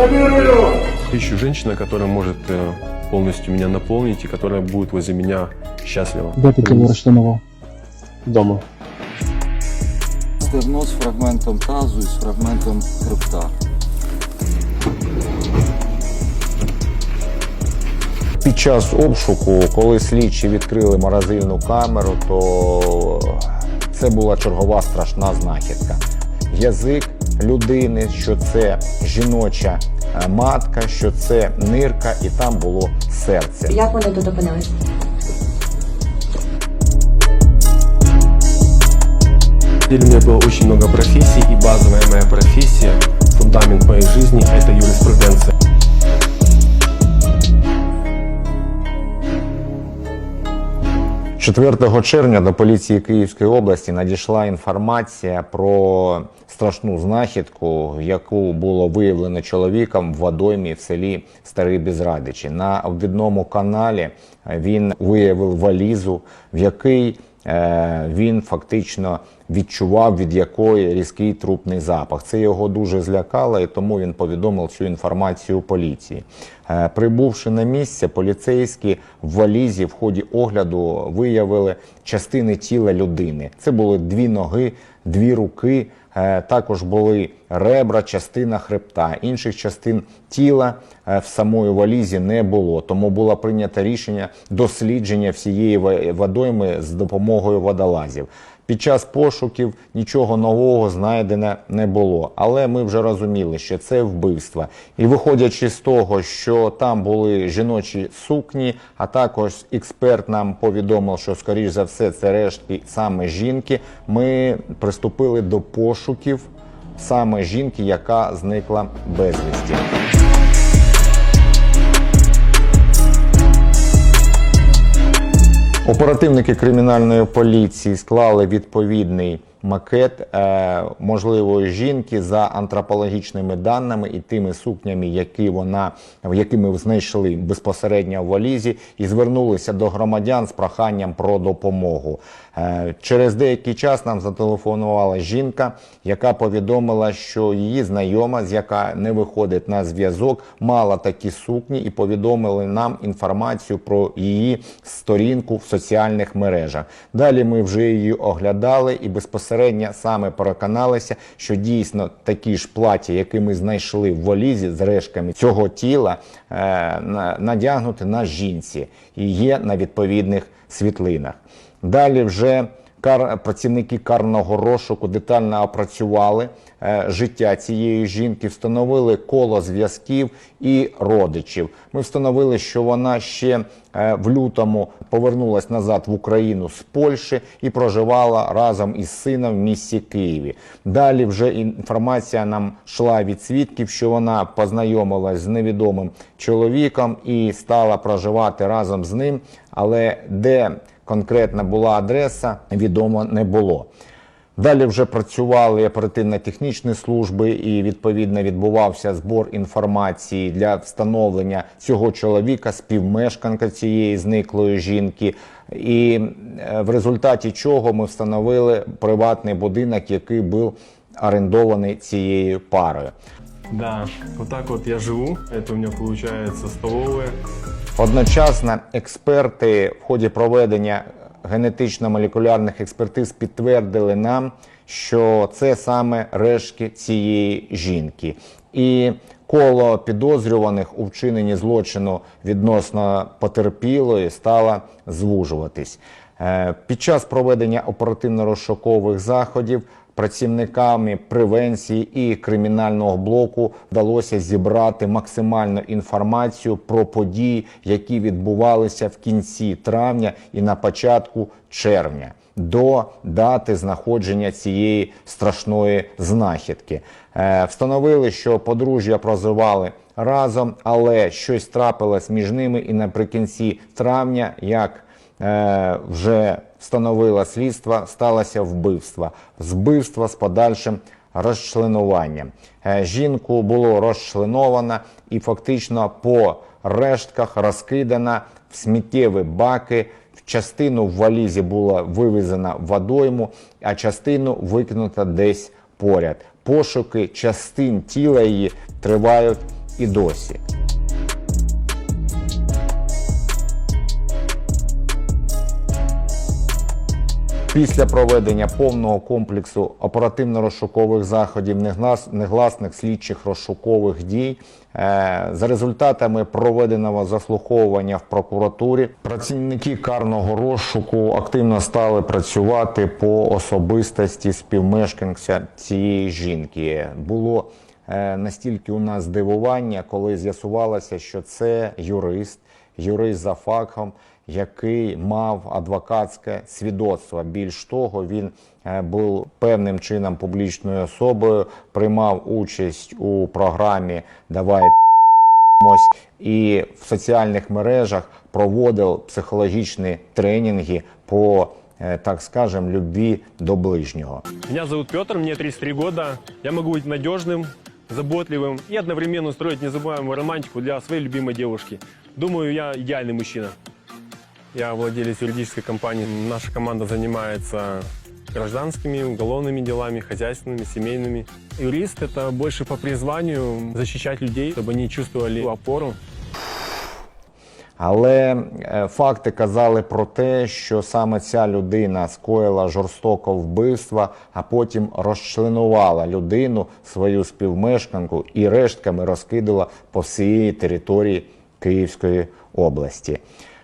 Контролирую! Ищу женщину, которая может э, полностью меня наполнить и которая будет возле меня счастлива. Де ти тіло розчленував? Дома. Стерно з фрагментом тазу і з фрагментом хребта. Під час обшуку, коли слідчі відкрили морозильну камеру, то це була чергова страшна знахідка. Язик людини, що це жіноча е, матка, що це нирка, і там було серце. Як вони тут опинились? У меня было очень много профессий, и базовая моя профессия, фундамент моей жизни – это юриспруденция. – 4 червня до поліції Київської області надійшла інформація про страшну знахідку, яку було виявлено чоловіком в водоймі в селі Старий Безрадичі. На обвідному каналі він виявив валізу, в який е, він фактично відчував, від якої різкий трупний запах. Це його дуже злякало, і тому він повідомив цю інформацію поліції. Е, Прибувши на місце, поліцейські в валізі в ході огляду виявили частини тіла людини. Це були дві ноги, дві руки. Е, Також були ребра, частина хребта. Інших частин тіла е, в самої валізі не було. Тому було прийнято рішення дослідження всієї водойми з допомогою водолазів. Під час пошуків нічого нового знайдено не було, але ми вже розуміли, що це вбивство. І виходячи з того, що там були жіночі сукні, а також експерт нам повідомив, що скоріш за все це рештки саме жінки. Ми приступили до пошуків саме жінки, яка зникла безвісті. Оперативники кримінальної поліції склали відповідний макет е, можливої жінки за антропологічними даними і тими сукнями, які вона які ми знайшли безпосередньо в валізі, і звернулися до громадян з проханням про допомогу. Е, через деякий час нам зателефонувала жінка, яка повідомила, що її знайома, з яка не виходить на зв'язок, мала такі сукні і повідомили нам інформацію про її сторінку в соціальних мережах. Далі ми вже її оглядали і безпосередньо саме переконалися, що дійсно такі ж плаття, які ми знайшли в валізі з решками цього тіла, е, надягнути на жінці і є на відповідних світлинах. Далі вже кар... працівники карного розшуку детально опрацювали е, життя цієї жінки, встановили коло зв'язків і родичів. Ми встановили, що вона ще е, в лютому повернулась назад в Україну з Польщі і проживала разом із сином в місті Києві. Далі вже інформація нам йшла від свідків, що вона познайомилась з невідомим чоловіком і стала проживати разом з ним, але де конкретна була адреса, відомо не було. Далі вже працювали оперативно-технічні служби, і відповідно відбувався збор інформації для встановлення цього чоловіка, співмешканка цієї зниклої жінки. І е, в результаті чого ми встановили приватний будинок, який був орендований цією парою. Да, вот так вот я живу. Это у меня получается столовая. Одночасно експерти в ході проведення генетично-молекулярних експертиз підтвердили нам, що це саме рештки цієї жінки. І коло підозрюваних у вчиненні злочину відносно потерпілої стало звужуватись. Е, Під час проведення оперативно-розшукових заходів працівниками превенції і кримінального блоку вдалося зібрати максимальну інформацію про події, які відбувалися в кінці травня і на початку червня. До дати знаходження цієї страшної знахідки Е, встановили, що подружжя проживали разом, але щось трапилось між ними, і наприкінці травня, як е, вже встановило слідство, сталося вбивство. Збивство з подальшим розчленуванням. Е, Жінку було розчленовано і фактично по рештках розкидано в сміттєві баки. Частину в валізі була вивезена водойму, а частину викинута десь поряд. Пошуки частин тіла її тривають і досі. Після проведення повного комплексу оперативно-розшукових заходів, негласних слідчих розшукових дій, е, за результатами проведеного заслуховування в прокуратурі, працівники карного розшуку активно стали працювати по особистості співмешканця цієї жінки. Було е, настільки у нас здивування, коли з'ясувалося, що це юрист, юрист за фахом, який мав адвокатське свідоцтво. Більш того, він е, був певним чином публічною особою, приймав участь у програмі Давай п***мось» і в соціальних мережах проводив психологічні тренінги по, е, так скажем, любві до ближнього. Меня зовут Петр, мне 33 года. Я могу быть надежным, заботливым и одновременно строить незабываемую романтику для своей любимой девушки. Думаю, я идеальный мужчина. Я владелец юридической компании. Наша команда занимается гражданскими, уголовными делами, хозяйственными, семейными. Юрист – это больше по призванию защищать людей, чтобы они чувствовали опору Але е, факти казали про те, що саме ця людина скоїла жорстоко вбивство, а потім розчленувала людину, свою співмешканку і рештками розкидала по всієї території Київської області.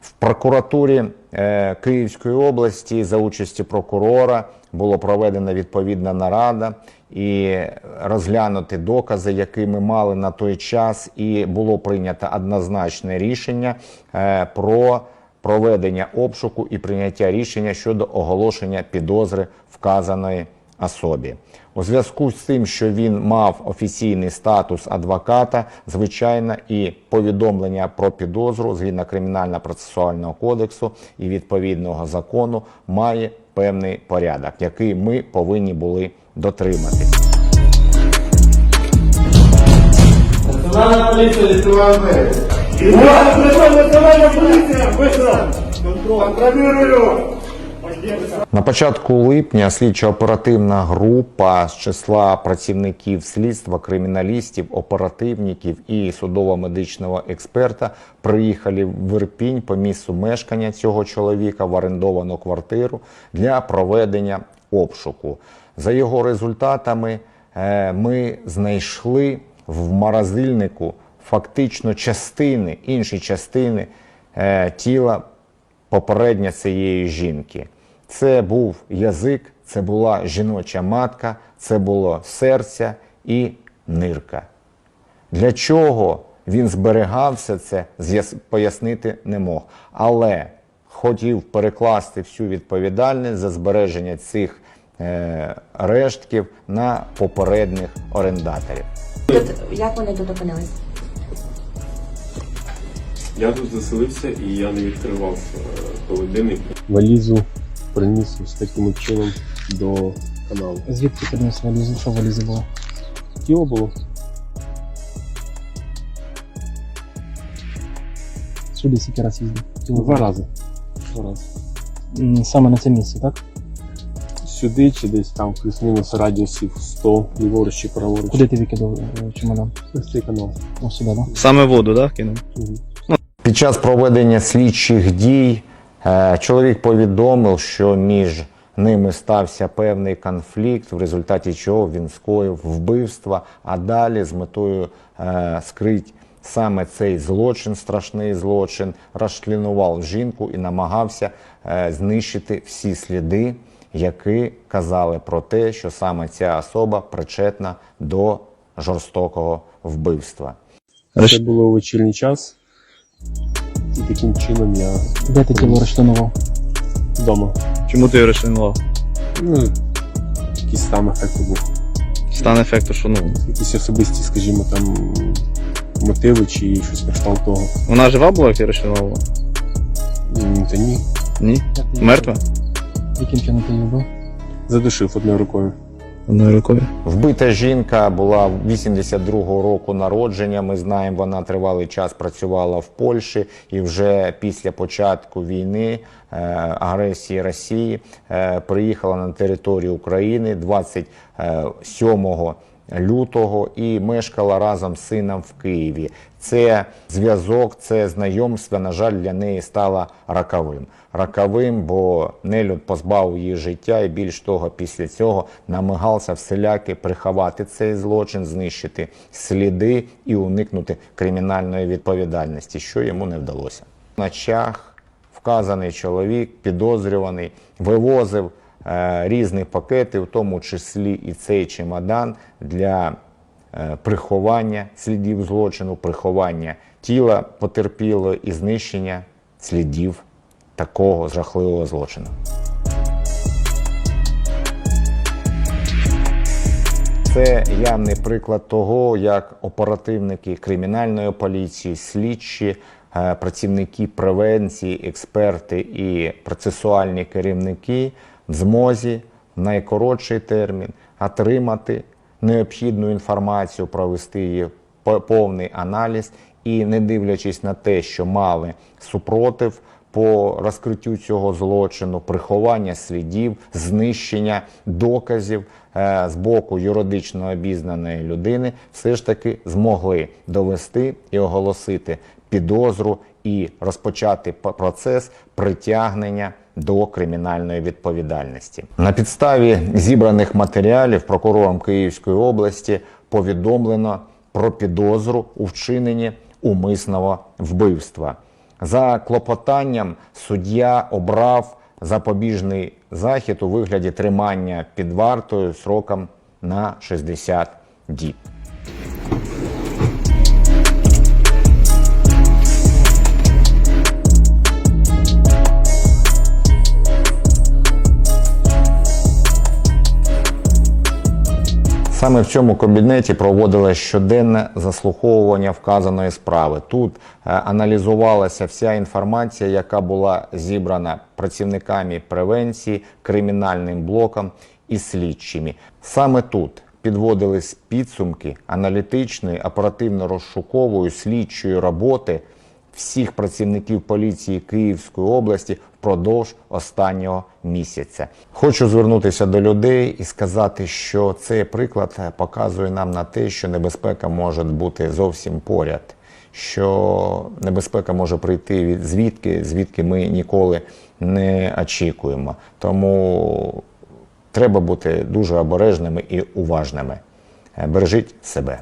В прокуратурі е, Київської області за участі прокурора було проведена відповідна нарада і розглянути докази, які ми мали на той час, і було прийнято однозначне рішення е, про проведення обшуку і прийняття рішення щодо оголошення підозри вказаної особі. У зв'язку з тим, що він мав офіційний статус адвоката, звичайно, і повідомлення про підозру згідно кримінально-процесуального кодексу і відповідного закону має певний порядок, який ми повинні були дотримати. Національна поліція відкриває двері. Національна поліція, быстро! Контролюю! На початку липня слідчо-оперативна група з числа працівників слідства, криміналістів, оперативників і судово-медичного експерта приїхали в Ірпінь по місцю мешкання цього чоловіка в орендовану квартиру для проведення обшуку. За його результатами е, ми знайшли в морозильнику фактично частини, інші частини е, тіла попередня цієї жінки. Це був язик, це була жіноча матка, це було серце і нирка. Для чого він зберігав все це, з'яс- пояснити не мог. Але хотів перекласти всю відповідальність за збереження цих е, рештків на попередніх орендаторів. Як вони тут опинились? Я тут заселився і я не відкривав е, холодильник. валізу приніс ось таким чином до каналу. Звідки приніс валізу? Що в було? Тіло було Сюди скільки раз їздив? Тіло два рази. Два рази. Саме на це місце, так? Сюди чи десь там плюс-мінус радіусів 100 ліворуч чи праворуч. Куди ти викидав е, чемодан? Ось цей канал. Ось сюди, так? Саме воду, да, кинув? Мгм. Під час проведення слідчих дій чоловік повідомив, що між ними стався певний конфлікт, в результаті чого він скоїв вбивство, а далі з метою е, скрити саме цей злочин, страшний злочин, розчленував жінку і намагався е, знищити всі сліди, які казали про те, що саме ця особа причетна до жорстокого вбивства. Це було вечірній час. І таким чином я Де ти тіло розчленував? вдома. Чому ти його розчленував? Ну, якийсь там ефект був. Стан ефекту, що ну. Якісь особисті, скажімо, там мотиви чи щось на кшталт того. Вона жива була, як ти розчленував? М, Та ні. Ні? Мертва? Яким чином ти її вбив? Задушив одною рукою. Одною рукою. Вбита жінка була 82-го року народження. Ми знаємо, вона тривалий час працювала в Польщі, і вже після початку війни е, агресії Росії е, приїхала на територію України 27 лютого і мешкала разом з сином в Києві. Це зв'язок, це знайомство, на жаль, для неї стало роковим. Роковим, бо нелюд позбавив її життя, і більш того, після цього намагався всіляки приховати цей злочин, знищити сліди і уникнути кримінальної відповідальності, що йому не вдалося. В ночах вказаний чоловік, підозрюваний, вивозив різні пакети, в тому числі і цей чемодан для е, приховання слідів злочину, приховання тіла потерпілого і знищення слідів такого жахливого злочину. Це явний приклад того, як оперативники кримінальної поліції, слідчі, е, працівники превенції, експерти і процесуальні керівники змозі в найкоротший термін отримати необхідну інформацію, провести її по- повний аналіз і, не дивлячись на те, що мали супротив по розкриттю цього злочину, приховання слідів, знищення доказів е, з боку юридично обізнаної людини, все ж таки змогли довести і оголосити підозру і розпочати процес притягнення до кримінальної відповідальності. На підставі зібраних матеріалів прокурором Київської області повідомлено про підозру у вчиненні умисного вбивства. За клопотанням суддя обрав запобіжний захід у вигляді тримання під вартою сроком на 60 діб. Саме в цьому кабінеті проводилось щоденне заслуховування вказаної справи. Тут е, аналізувалася вся інформація, яка була зібрана працівниками превенції, кримінальним блоком і слідчими. Саме тут підводились підсумки аналітичної, оперативно-розшукової слідчої роботи всіх працівників поліції Київської області впродовж останнього місяця. Хочу звернутися до людей і сказати, що цей приклад показує нам на те, що небезпека може бути зовсім поряд. Що небезпека може прийти від звідки, звідки ми ніколи не очікуємо. Тому треба бути дуже обережними і уважними. Е, Бережіть себе.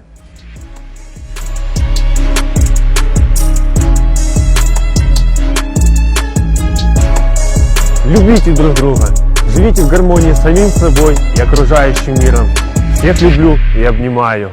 Любите друг друга, живите в гармонии с самим собой и окружающим миром. Всех люблю и обнимаю.